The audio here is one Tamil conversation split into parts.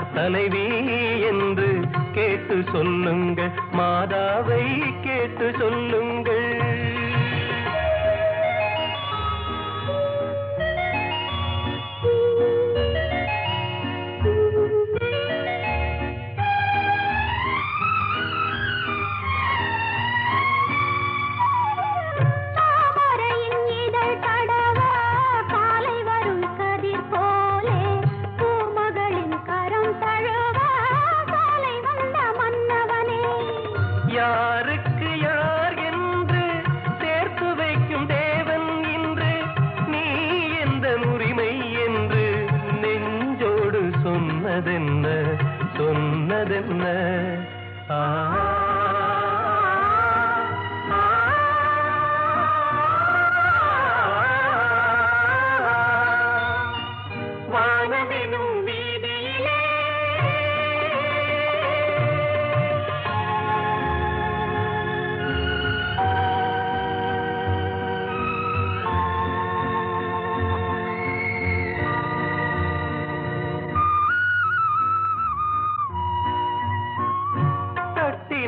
யார் தலைவி என்று கேட்டு சொல்லுங்க. மாதாவை கேட்டு சொல்லுங்க. யாருக்கு யார் என்று சேர்த்து வைக்கும் தேவன் இன்று நீ எந்த உரிமை என்று நெஞ்சோடு சொன்னதென்ன சொன்னதென்ன? ஆ. வானமெனும் வீர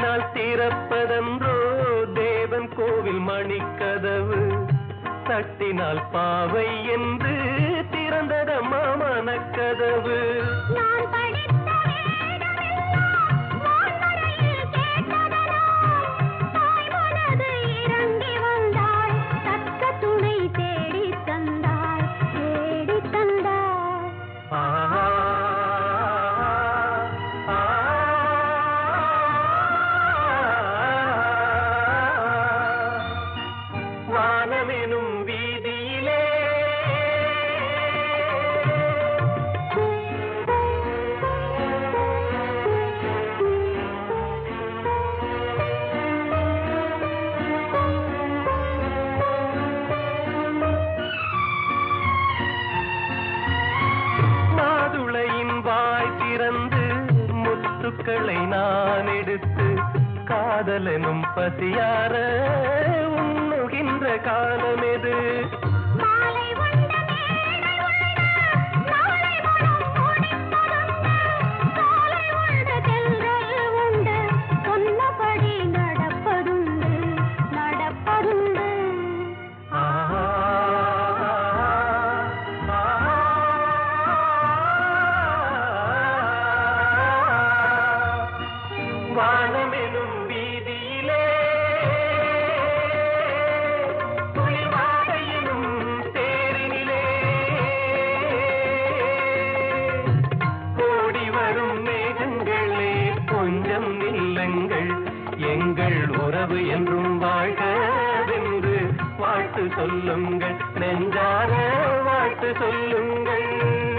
தட்டினால் திறப்பதன்றோ தேவன் கோவில் மணிக்கதவு தட்டினால் பாவை என்று திறந்ததம்மா மனக்கதவு. முத்துக்களை நான் எடுத்து காதலனும் பசியார உண்ணுகின்ற காலம் எது வானமெனும் வீதியிலே. துளிவாடையினும் தேரினிலே. ஓடி வரும் மேகங்களே கொஞ்சம் இல்லங்கள். எங்கள் உறவு என்றும் வாழ்கவென்று வாழ்த்து சொல்லுங்கள். நெஞ்சார வாழ்த்து சொல்லுங்கள்.